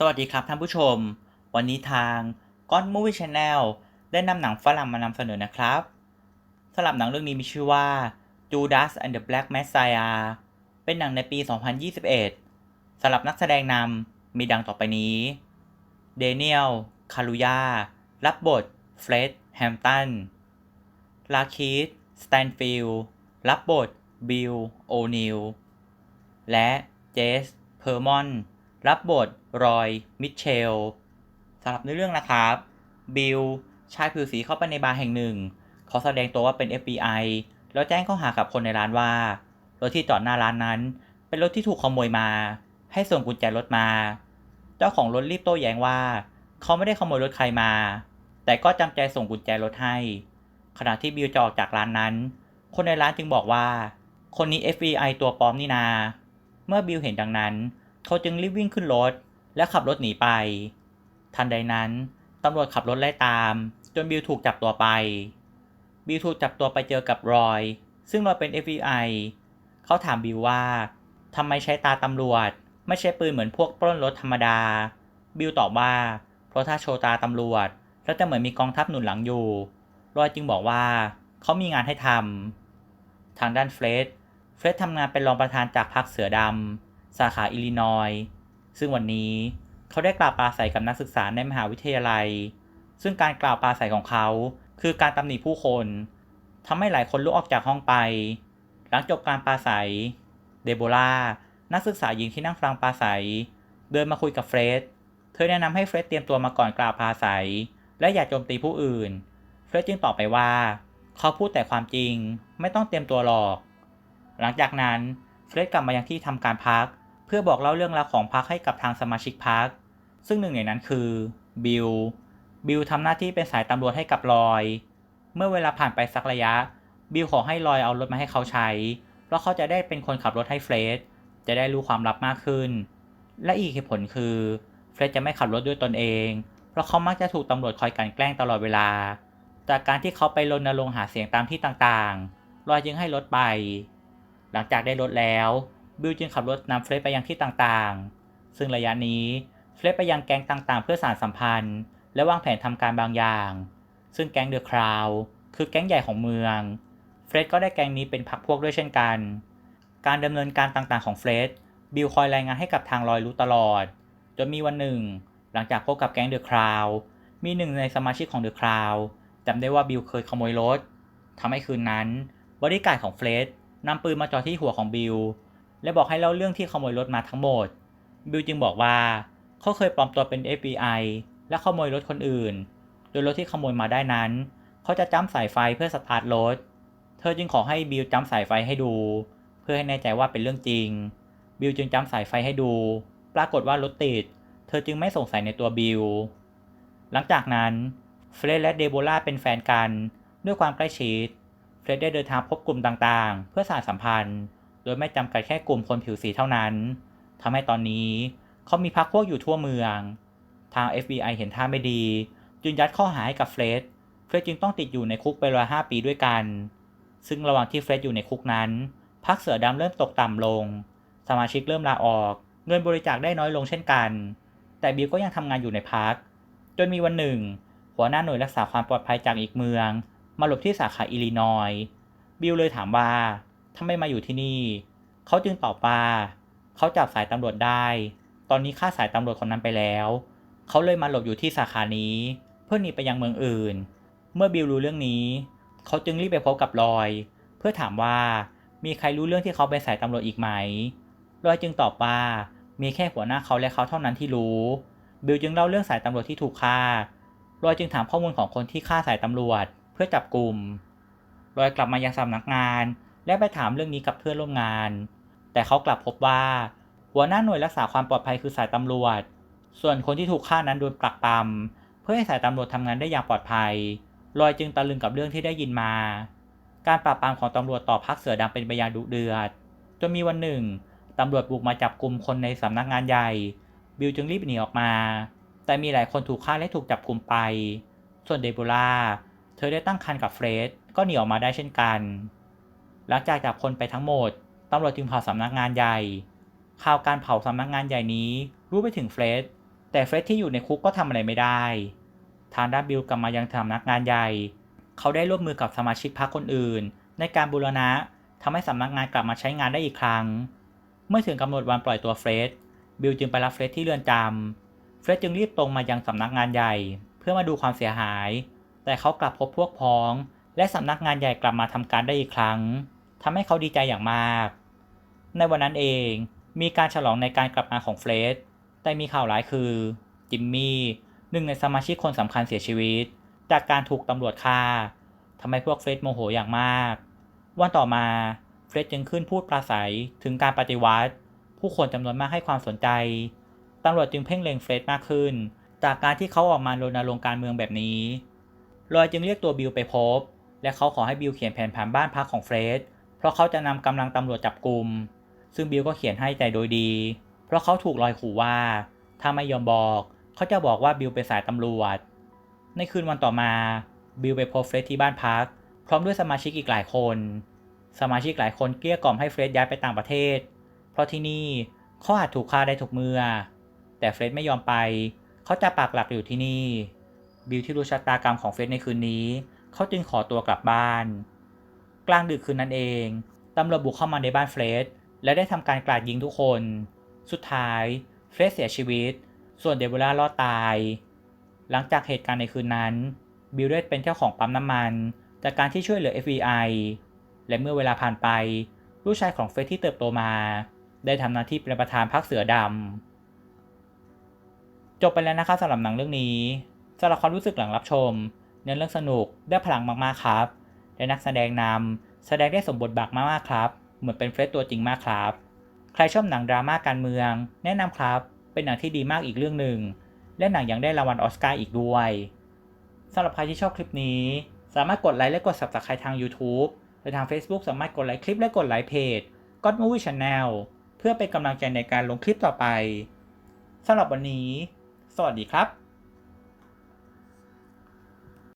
สวัสดีครับท่านผู้ชม วันนี้ทาง g o d Movie Channel ได้นำหนังฝรั่งมานำเสนอนะครับสำหรับหนังเรื่องนี้มีชื่อว่า Judas and the Black Messiah เป็นหนังในปี 2021สำหรับนักแสดงนำมีดังต่อไปนี้ เดเนียล คารุยา รับบท เฟร็ด แฮมตัน ลาคีสสแตนฟิลด์รับบท บิล โอนิล และเจส เพอร์มอน รับบทรอย มิเชลสำหรับในเรื่องนะครับ บิล ชายผิวสีเข้าไปในบาร์แห่งหนึ่ง เขาแสดงตัวว่าเป็น FBI แล้วแจ้งข้อหากับคนในร้านว่า รถที่จอดหน้าร้านนั้น เป็นรถที่ถูกขโมยมา ให้ส่งกุญแจรถมา เจ้าของรถรีบโต้แย้งว่า เขาไม่ได้ขโมยรถใครมา แต่ก็จำใจส่งกุญแจรถให้ ขณะที่บิลจะออกจากร้านนั้น คนในร้านจึงบอกว่า คนนี้ FBI ตัวปลอมนี่นา เมื่อบิลเห็นดังนั้น เขาจึงรีบวิ่งขึ้นรถ และขับรถหนีไป ทันใดนั้นตำรวจขับรถไล่ตาม จนบิลถูกจับตัวไป บิลถูกจับตัวไปเจอกับรอย ซึ่งรอยเป็น FBI เขาถามบิลว่าทำไมใช้ตาตำรวจ ไม่ใช่ปืนเหมือนพวกปล้นรถธรรมดา บิลตอบว่า เพราะถ้าโชว์ตาตำรวจ แล้วจะเหมือนมีกองทัพหนุนหลังอยู่ รอยจึงบอกว่า เขามีงานให้ทำทางด้านเฟรดเฟรดทำงานเป็นรองประธานจากพรรคเสือดำ สาขาอิลลินอยซึ่งวันนี้เขาได้กล่าวปราศัยกับนักศึกษาในมหาวิทยาลัย ซึ่งการกล่าวปราศัยของเขาคือการตำหนิผู้คนทำให้หลายคนลุกออกจากห้องไป หลังจบการปราศัย เดโบรานักศึกษาหญิงที่นั่งฟังปราศัย เดินมาคุยกับเฟรด เธอแนะนำให้เฟรดเตรียมตัวมาก่อนกล่าวปราศัย และอย่าโจมตีผู้อื่น เฟรดจึงตอบไปว่า เขาพูดแต่ความจริง ไม่ต้องเตรียมตัวหรอก หลังจากนั้นเฟรดกลับมายังที่ทำการพัก เพื่อบอกเล่าเรื่องราวของพักให้กับทางสมาชิกพักซึ่งหนึ่งในนั้นคือบิลบิลทำหน้าที่เป็นสายตำรวจให้กับลอย เมื่อเวลาผ่านไปสักระยะ บิลขอให้ลอยเอารถมาให้เขาใช้ เพราะเขาจะได้เป็นคนขับรถให้เฟรดจะได้รู้ความลับมากขึ้น และอีกเหตุผลคือเฟรดจะไม่ขับรถด้วยตนเอง เพราะเขามักจะถูกตำรวจคอยกันแกล้งตลอดเวลา จากการที่เขาไปรณรงค์หาเสียงตามที่ต่างๆลอยจึงให้รถไป หลังจากได้รถแล้ว บิลจึงขับรถนำเฟรดไปยังที่ต่างๆ ซึ่งระยะนี้เฟรดไปยังแก๊งต่างๆ เพื่อสานสัมพันธ์ และวางแผนทำการบางอย่าง ซึ่งแก๊งเดอะคราวคือแก๊งใหญ่ของเมือง เฟรดก็ได้แก๊งนี้เป็นพรรคพวกด้วยเช่นกัน การดำเนินการต่างๆของเฟรดบิลคอยรายงานให้กับทางลอยรู้ตลอด จนมีวันหนึ่ง หลังจากพบกับแก๊งเดอะคราวมีหนึ่งในสมาชิกของเดอะคราวจำได้ว่าบิลเคยขโมยรถทำให้คืนนั้น บริการของเฟรดนำปืนมาจ่อที่หัวของบิล และบอกให้เล่าเรื่องที่ขโมยรถมาทั้งหมด บิลจึงบอกว่า เขาเคยปลอมตัวเป็น FBI และขโมยรถคนอื่น โดยรถที่ขโมยมาได้นั้น เขาจะจ้ำสายไฟเพื่อสตาร์ทรถ เธอจึงขอให้บิลจ้ำสายไฟให้ดู เพื่อให้แน่ใจว่าเป็นเรื่องจริง บิลจึงจ้ำสายไฟให้ดู ปรากฏว่ารถติด เธอจึงไม่สงสัยในตัวบิล หลังจากนั้น เฟรดและเดโบราเป็นแฟนกัน ด้วยความใกล้ชิด เฟรดได้เดินทางพบกลุ่มต่างๆ เพื่อสานสัมพันธ์ ดยไม่จำกัดแค่กลุ่มคนผิวสีเท่านั้นทำให้ตอนนี้เขามีพรรคพวกอยู่ทั่วเมือง ทาง FBI เห็นท่าไม่ดี จึงยัดข้อหาให้กับเฟรดเฟรดจึงต้องติดอยู่ในคุกไปรอยห้าปีด้วยกัน ซึ่งระหว่างที่เฟรดอยู่ในคุกนั้นพรรคเสือดำเริ่มตกต่ำลง สมาชิกเริ่มลาออก เงินบริจาคได้น้อยลงเช่นกัน แต่บิลก็ยังทำงานอยู่ในพรรคจนมีวันหนึ่ง หัวหน้าหน่วยรักษาความปลอดภัยจากอีกเมือง มาหลบที่สาขาอิลลินอย บิลเลยถามว่า ทำไมมาอยู่ที่นี่ เขาจึงตอบว่าเขาจับสายตำรวจได้ ตอนนี้ฆ่าสายตำรวจคนนั้นไปแล้ว เขาเลยมาหลบอยู่ที่สาขานี้ เพื่อหนีไปยังเมืองอื่น เมื่อบิลรู้เรื่องนี้ เขาจึงรีบไปพบกับลอย เพื่อถามว่ามีใครรู้เรื่องที่เขาเป็นสายตำรวจอีกไหมลอยจึงตอบว่ามีแค่หัวหน้าเขาและเขาเท่านั้นที่รู้ บิลจึงเล่าเรื่องสายตำรวจที่ถูกฆ่าลอยจึงถามข้อมูลของคนที่ฆ่าสายตำรวจ เพื่อจับกลุ่มลอยกลับมายังสำนักงาน และไปถามเรื่องนี้กับเพื่อนร่วมงาน แต่เขากลับพบว่า หัวหน้าหน่วยรักษาความปลอดภัยคือสายตำรวจ ส่วนคนที่ถูกฆ่านั้นโดนปลักปำเพื่อให้สายตำรวจทำงานได้อย่างปลอดภัยลอยจึงตะลึงกับเรื่องที่ได้ยินมา การปราบปรามของตำรวจต่อพรรคเสือดำเป็นไปอย่างดุเดือด จนมีวันหนึ่งตำรวจบุกมาจับกลุ่มคนในสำนักงานใหญ่ บิลจึงรีบหนีออกมา แต่มีหลายคนถูกฆ่าและถูกจับกลุ่มไป ส่วนเดโบราเธอได้ตั้งครรภ์กับเฟรดก็หนีออกมาได้เช่นกัน หลังจากจับคนไปทั้งหมดตำรวจจึงเผาสำนักงานใหญ่ ข่าวการเผาสำนักงานใหญ่นี้รู้ไปถึงเฟรดแต่เฟร็ดที่อยู่ในคุกก็ทำอะไรไม่ได้ ทางด้านบิลกลับมายังสำนักงานใหญ่ เขาได้ร่วมมือกับสมาชิกพรรคคนอื่น ในการบูรณะทำให้สำนักงานกลับมาใช้งานได้อีกครั้ง เมื่อถึงกำหนดวันปล่อยตัวเฟร็ดบิลจึงไปรับเฟร็ดที่เรือนจำเฟร็ดจึงรีบตรงมายังสำนักงานใหญ่ เพื่อมาดูความเสียหาย แต่เขากลับพบพวกพ้อง และสำนักงานใหญ่กลับมาทำการได้อีกครั้ง ทำให้เขาดีใจอย่างมาก ในวันนั้นเองมีการฉลองในการกลับมาของเฟร็ดแต่มีข่าวร้ายคือ จิมมี่หนึ่งในสมาชิกคนสำคัญเสียชีวิต จากการถูกตำรวจฆ่าทำให้พวกเฟร็ดโมโหอย่างมาก วันต่อมาเฟร็ดจึงขึ้นพูดปราศัยถึงการปฏิวัติ ผู้คนจำนวนมากให้ความสนใจตำรวจจึงเพ่งเล็งเฟร็ดมากขึ้น จากการที่เขาออกมารณรงค์การเมืองแบบนี้ลอยจึงเรียกตัวบิลไปพบ และเขาขอให้บิลเขียนแผนผังบ้านพักของเฟร็ด เพราะเขาจะนำกำลังตำรวจจับกลุ่ม ซึ่งบิลก็เขียนให้แต่โดยดี เพราะเขาถูกลอยขู่ว่า ถ้าไม่ยอมบอก เขาจะบอกว่าบิลเป็นสายตำรวจ ในคืนวันต่อมา บิลไปพบเฟร็ดที่บ้านพัก พร้อมด้วยสมาชิกอีกหลายคน สมาชิกหลายคนเกลี้ยกล่อมให้เฟร็ดย้ายไปต่างประเทศ เพราะที่นี่เขาอาจถูกฆ่าได้ทุกเมื่อ แต่เฟร็ดไม่ยอมไป เขาจะปักหลักอยู่ที่นี่ บิลที่รู้ชะตากรรมของเฟร็ดในคืนนี้ เขาจึงขอตัวกลับบ้าน กลางดึกคืนนั้นเอง ตำรวจบุกเข้ามาในบ้านเฟร็ดและได้ทำการกราดยิงทุกคน สุดท้ายเฟร็ดเสียชีวิต ส่วนเดโบรารอดตาย หลังจากเหตุการณ์ในคืนนั้น บิลได้เป็นเจ้าของปั๊มน้ำมัน จากการที่ช่วยเหลือ FBI และเมื่อเวลาผ่านไป ลูกชายของเฟร็ดที่เติบโตมา ได้ทำหน้าที่เป็นประธานพรรคเสือดำจบไปแล้วนะครับสำหรับหนังเรื่องนี้สำหรับความรู้สึกหลังรับชมเนื้อเรื่องสนุกได้พลังมากๆครับ และนักแสดงนำแสดงได้สมบทบาทมากๆครับ เหมือนเป็นเฟรดตัวจริงมากครับ ใครชอบหนังดราม่าการเมือง แนะนำครับ เป็นหนังที่ดีมากอีกเรื่องหนึ่ง และหนังยังได้รางวัลออสการ์อีกด้วยสำหรับใครที่ชอบคลิปนี้ สามารถกดไลค์และกด subscribe ทาง YouTube และทาง Facebook สามารถกดไลค์คลิปและกดไลค์เพจ God Movie Channel เพื่อเป็นกำลังใจในการลงคลิปต่อไปสำหรับวันนี้ สวัสดีครับ